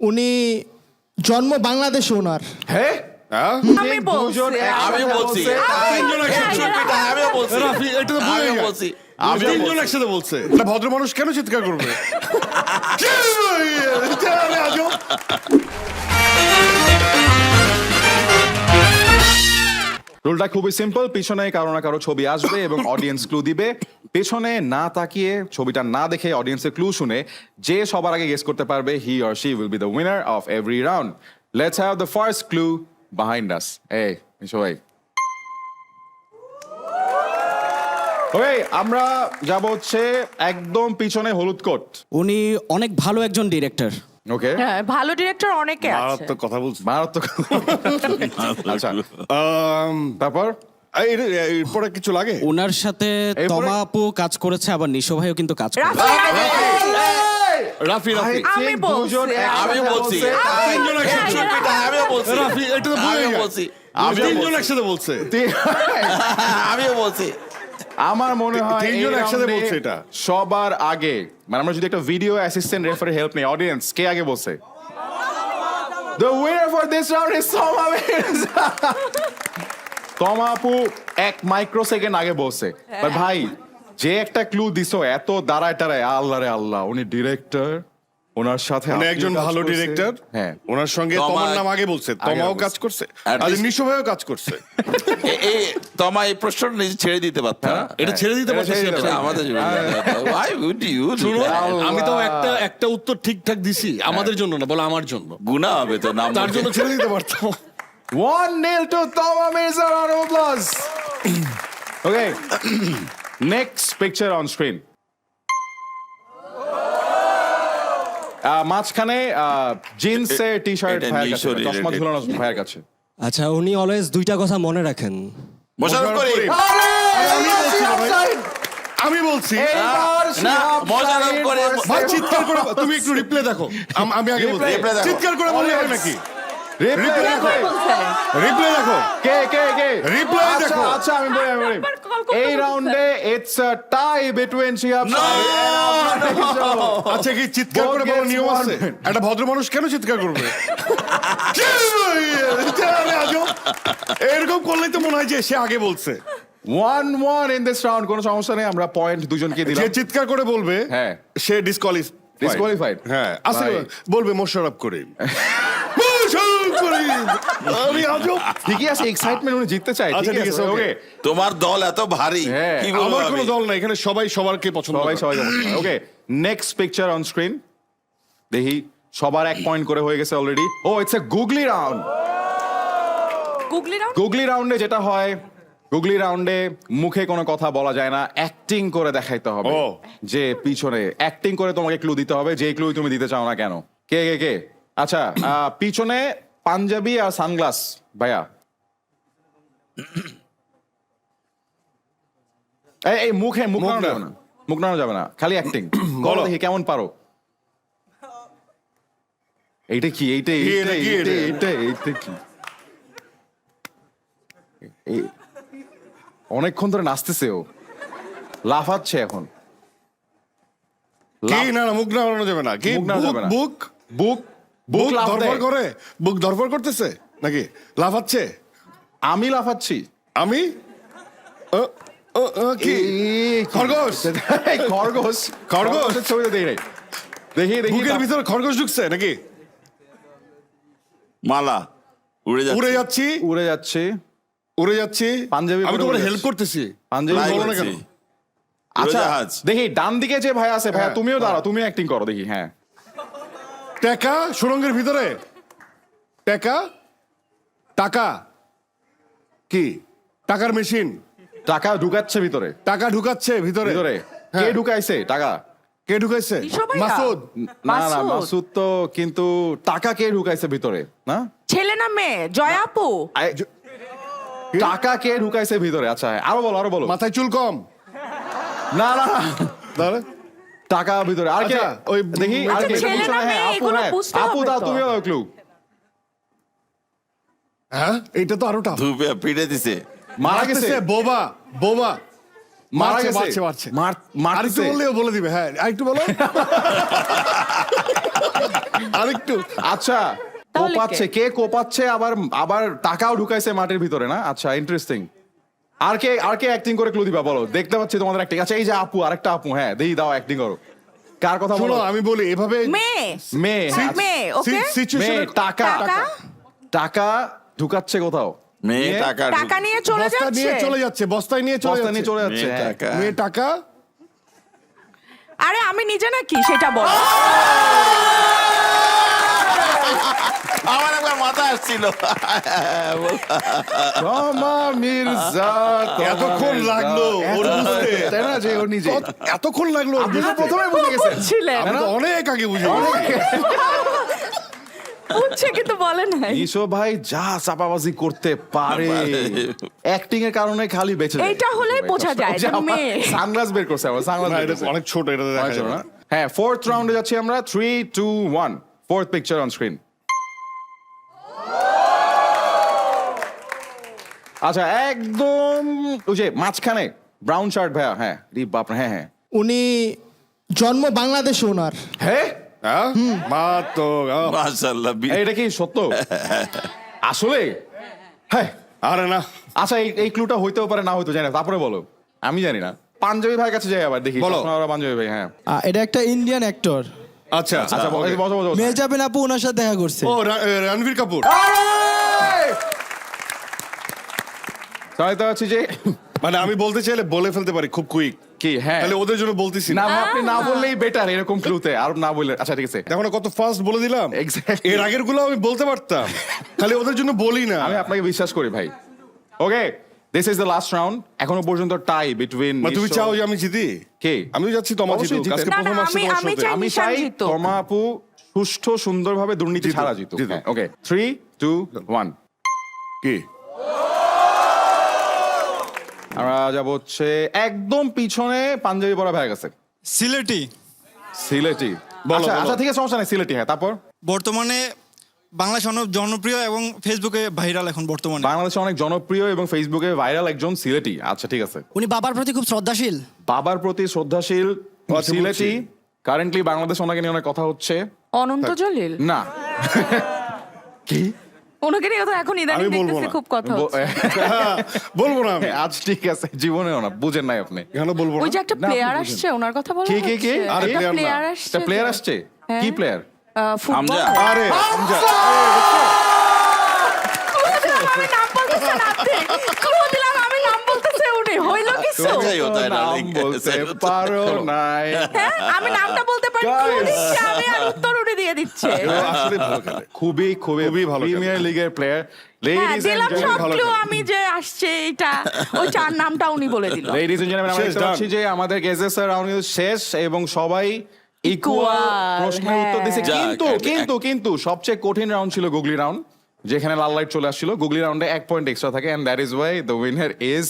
উনি জন্ম বাংলাদেশে ওনার। হ্যাঁ হ্যাঁ? আমি বলছি, আমি বলছি। বলছে, তিনজন একসাথে এটা আমিও বলছি। এটা তো ভুলে আমিও গেছে। তিনজন একসাথে বলছে। একটা ভদ্র মানুষ কেন চিৎকার করবে। রুলটা খুবই সিম্পল পিছনে কারও না কারও ছবি আসবে এবং অডিয়েন্স ক্লু দিবে। পেছনে না তাকিয়ে ছবিটা না দেখে অডিয়েন্সের ক্লু শুনে যে সবার আগে গেস করতে পারবে he or she will be the winner of every round let's have the first clue behind us এই সবাই ওকে আমরা যাব হচ্ছে একদম পিছনে হলুদ কোট। উনি অনেক ভালো একজন ডিরেক্টর ওকে হ্যাঁ ভালো ডিরেক্টর অনেকে আছে। মারাত্মক কথা বলছে। মারাত্মক আচ্ছা তারপর? এরপরে কিছু লাগে? ওনার সাথে তমা আপু কাজ করেছে আবার নিশো ভাইও কিন্তু কাজ করেছে। রাফি রাফি! রাফি! আমি বলছি, আমিও বলছি। আমিও বলছি। রাফি এটা তো ভুলে বলছি। আমিও তিনজন একসাথে বলছে। আমিও বলছি। আমার মনে হয় তিনজন একসাথে বলছে এটা। সবার আগে মানে আমরা যদি একটা ভিডিও অ্যাসিস্ট্যান্ট রেফারি হেল্প নেই অডিয়েন্স কে আগে বলছে? The winner for this round is Mirza. তমা আপু এক মাইক্রো সেকেন্ড আগে বলছে But ভাই যে একটা ক্লু দিছো এত দাঁড়ায় টাড়ায় আল্লাহ রে আল্লাহ উনি ডিরেক্টর ওনার সাথে উনি একজন ভালো ডিরেক্টর হ্যাঁ। ওনার সঙ্গে তোমার নাম আগে বলছে তমাও কাজ করছে আর কাজ করছে। এই তোমা এই প্রশ্নটা নিজে ছেড়ে দিতে পারতাম। এটা ছেড়ে দিতে পারছিস? এটা আমাদের জন্য। শুনো আমি তো একটা একটা উত্তর ঠিকঠাক দিছি আমাদের জন্য না বলো আমার জন্য। গুনাহ হবে তো নাম তার জন্য ছেড়ে দিতে পারতাম। One nil to Toma Mirza. Round of applause. okay. Next picture on screen. আহ, মাঝখানে জিন্সের টি শার্ট ভাইয়ের কাছে চশমা. ঝুলানো ভাইয়ের কাছে। আচ্ছা উনি অলওয়েজ দুইটা কথা মনে রাখেন। মোশাররফ করিম। আমি বলছি চিৎকার করে তুমি একটু রিপ্লে দেখো। আম- আগে বলছি। চিৎকার করে হয় নাকি? দেখো। রিপ্লে দেখো। কে কে কে? Replay আচ্ছা, দেখো। আচ্ছা আমি বলি আমি বলি। একবার call করতে এই রাউন্ডে it's a tie between Shihab. আচ্ছা কি চিৎকার করে নিয়ম আছে? একটা ভদ্র মানুষ কেন চিৎকার করবে। এরকম করলেই তো মনে হয় যে সে আগে বলছে। One one in this round কোনো সমস্যা নেই আমরা পয়েন্ট দুজনকে দিলাম। যে চিৎকার করে বলবে হ্যাঁ। সে ডিসকোয়ালিফ Disqualified? হ্যাঁ আসলে বলবে মোশাররফ করিম। আমি আজব ঠিকই আছে এক্সাইটমেন্ট উনি জিততে চায় আচ্ছা, ঠিক ঠিক আছে আছে, ওকে তোমার দল এত ভারী হ্যাঁ, কি বলব আমার কোনো দল নাই এখানে সবাই সবারকে পছন্দ সবাই সবাই okay next picture on screen দেখি সবার এক পয়েন্ট করে হয়ে গেছে already oh it's a googly round googly round googly রাউন্ডে যেটা হয় গুগলি রাউন্ডে মুখে কোনো কথা বলা যায় না অ্যাক্টিং করে দেখাইতে হবে। ও। যে পিছনে অ্যাক্টিং করে তোমাকে ক্লু দিতে হবে যে ক্লু তুমি দিতে চাও না কেন। কে কে কে? আচ্ছা আহ, পিছনে পাঞ্জাবি আর সানগ্লাস ভাইয়া। এই মুখে মুখ মুখ নাড়ানো যাবে না। মুখ নাড়ানো যাবে না। খালি অ্যাক্টিং বলো। দেখি কেমন পারো। এইটা কি? এইটা এইটা এইটা এইটা এইটা কি? অনেকক্ষণ ধরে নাচতেছে ও। লাফাচ্ছে এখন। কি? না মুখ নাড়ানো যাবে না। কি? মুখ যাবে না। বুক? বুক বুক ধরফর করে? বুক ধরফর করতেছে? নাকি? লাফাচ্ছে? আমি লাফাচ্ছি। আমি? ও, ও, ও, কি? খরগোশ? খরগোশ। খরগোশ? ছবিটা দেখি নাই। দেখি দেখি বুকের ভিতরে খরগোশ ঢুকছে নাকি? মালা উড়ে যাচ্ছে। উড়ে যাচ্ছি। উড়ে যাচ্ছে। উড়ে যাচ্ছি। পাঞ্জাবি আমি তোমার হেল্প করতেছি। পাঞ্জাবি বলো না কেন? আচ্ছা দেখি ডান দিকে যে ভাই আছে ভাইয়া হ্যাঁ, তুমিও দাঁড়াও তুমি অ্যাক্টিং করো দেখি হ্যাঁ। টাকা সুরঙ্গের ভিতরে। টাকা টাকা কি? টাকার মেশিন। টাকা ঢুকাচ্ছে ভিতরে। টাকা ঢুকাচ্ছে ভিতরে। ভিতরে। কে হ্যাঁ। ঢুকাইছে? টাকা। কে ঢুকাইছে? মাসুদ। না না মাসুদ। তো কিন্তু টাকা কে ঢুকাইছে ভিতরে না? ছেলে না মেয়ে? জয়া আপু? আই- টাকা কে ঢুকাইছে ভিতরে? আচ্ছা আরও বলো আরও বলো। মাথায় চুল কম। না না না। টাকা ভিতরে। আর কে? আচ্ছা, ওই দেখি আর কে? আচ্ছা, না হ্যাঁ, আপু হ্যাঁ আপু তো। তুমিও ক্লু হ্যাঁ? এইটা তো আরও টাফ ধুপে পিড়ে দিছে। মারা গেছে। বোবা বোবা মারা গেছে। মারছে, মারছে। মার- আরেকটু মারতেছে বললেও বলে দিবে হ্যাঁ আরেকটু বলো। আরেকটু আচ্ছা কোপাচ্ছে কে? কোপাচ্ছে আবার আবার টাকাও ঢুকাইছে মাটির ভিতরে না? আচ্ছা ইন্টারেস্টিং আর কে আর কে অ্যাক্টিং করে ক্লু দিবা? বলো। দেখতে পাচ্ছি তোমাদের অ্যাক্টিং আচ্ছা এই যে আপু আরেকটা আপু হ্যাঁ দেই দাও অ্যাক্টিং করো। কার কথা বলো? আমি বলি এভাবে মেয়ে। মেয়ে মেয়ে ওকে? সিচুয়েশন টাকা। টাকা? টাকা। ঢুকাচ্ছে কোথাও? মেয়ে টাকা টাকা নিয়ে চলে বস্তা নিয়ে চলে যাচ্ছে বস্তায় নিয়ে চলে যাচ্ছে। চলে যাচ্ছে। মেয়ে হ্যাঁ। টাকা। আরে আমি নিজে নাকি? সেটা বল। আমার মাথা আসছিল। মির্জা এতক্ষণ লাগল ওর বুঝতে। তাই না যে ও নিজে? এতক্ষণ লাগল ওর আপনি বুঝতে। প্রথমে বুঝে গেছেন। আমি তো অনেক আগে বুঝে কিন্তু বলে নাই। ঈশো ভাই যা চাপাবাজি করতে পারে। অ্যাক্টিং এর কারণে খালি বেঁচে। এইটা হলেই বোঝা যায় যে মেয়ে। সানগ্লাস বের করছে আমার সানগ্লাস এটা অনেক ছোট এটা দেখা যাবে না? না। হ্যাঁ ফোর্থ রাউন্ডে যাচ্ছি আমরা। Three two one fourth picture on screen আচ্ছা একদম ওই যে মাঝখানে ব্রাউন শার্ট ভাইয়া হ্যাঁ রি বাপ হ্যাঁ হ্যাঁ। উনি জন্ম বাংলাদেশে ওনার। হ্যাঁ? হ্যাঁ মাশাআল্লাহ এটা কি সত্য? আসলে? হ্যাঁ আরে না। আচ্ছা এই এই ক্লুটা হইতেও পারে না হইতে জানি না তারপরে বলো। আমি জানি না। পাঞ্জাবি ভাইয়ের কাছে যাই আবার দেখি। বলো। পাঞ্জাবি ভাই হ্যাঁ। এটা একটা ইন্ডিয়ান অ্যাক্টর আচ্ছা আচ্ছা। আচ্ছা বলো। মেজাবিন আপু ওনার সাথে দেখা করছে। ও রণবীর কাপুর। তাহলে তো যে মানে আমি বলতে চাইলে বলে ফেলতে পারি খুব কুইক কি হ্যাঁ। তাহলে ওদের জন্য বলতেছি না। না আপনি না বললেই বেটার এরকম ক্লুতে আর না বললে আচ্ছা ঠিক আছে। দেখো কত ফাস্ট বলে দিলাম। এর আগেরগুলো আমি বলতে পারতাম। খালি ওদের জন্য বলি না। আমি আপনাকে বিশ্বাস করি ভাই। Okay this is the last round এখনও পর্যন্ত টাই বিটুইন তুমি চাও যে আমি জিতি? কে? আমি যাচ্ছি তোমার জিতুক আজকে প্রথম আসছে আমি- চাই- আমি চাই। তোমা আপু সুষ্ঠু সুন্দরভাবে দুর্নীতি ছাড়া জিতুক। হ্যাঁ, ওকে থ্রি টু ওয়ান কি? আমরা যাব হচ্ছে একদম পিছনে পাঞ্জাবি পরা ভাই গেছে। সিলেটি। সিলেটি। বলো, আচ্ছা আচ্ছা ঠিক আছে সমস্যা নেই সিলেটি হ্যাঁ তারপর? বর্তমানে বাংলাদেশ অনেক জনপ্রিয় এবং ফেসবুকে ভাইরাল এখন বর্তমানে। বাংলাদেশে অনেক জনপ্রিয় এবং ফেসবুকে ভাইরাল একজন সিলেটি। আচ্ছা ঠিক আছে। উনি বাবার প্রতি খুব শ্রদ্ধাশীল। বাবার প্রতি শ্রদ্ধাশীল আচ্ছা, সিলেটি। কারেন্টলি বাংলাদেশ ওনাকে নিয়ে অনেক কথা হচ্ছে। অনন্ত জলিল? না। কি? ওনাকে নিয়ে তো এখন ইদানিং আমি বলব দেখতেছি না। খুব কথা হচ্ছে। বলব না আমি আজ ঠিক আছে জীবনেও না বুঝেন নাই আপনি এখানে বলব ওই যে একটা প্লেয়ার আসছে ওনার কথা বলা কে, কে, কে? আরে। প্লেয়ার আসছে একটা প্লেয়ার আসছে হ্যাঁ। কি প্লেয়ার ফুটবল। আরে হামজা, আমি নাম বলতেছে না clue দিলাম আমি নাম বলতেছে উনি। হইল কিছু? না, নাম বলতে পারো নাই হ্যাঁ, আমি নামটা বলতে পারি. দিচ্ছে, আমি আর উত্তর উনি দিয়ে দিচ্ছে। আসলে ভালো খেলে। খুবই খুবই খুবই ভালো প্রিমিয়ার লিগের প্লেয়ার হ্যাঁ, লেডিজ এন্ড সব ভালো আমি যে আসছে এটা ওই চার নামটা উনি বলে দিল। লেডিজ এন্ড জেন্টলম্যান আমরা শেষ, দেখতে পাচ্ছি যে আমাদের গেজেসার রাউন্ড শেষ এবং সবাই ইকুয়াল প্রশ্নের উত্তর যাক, কিন্তু কিন্তু কিন্তু সবচেয়ে কঠিন রাউন্ড ছিল গুগলি রাউন্ড যেখানে লাল লাইট চলে আসছিল। গুগলি রাউন্ডে এক পয়েন্ট এক্সট্রা থাকে and that is why the winner is?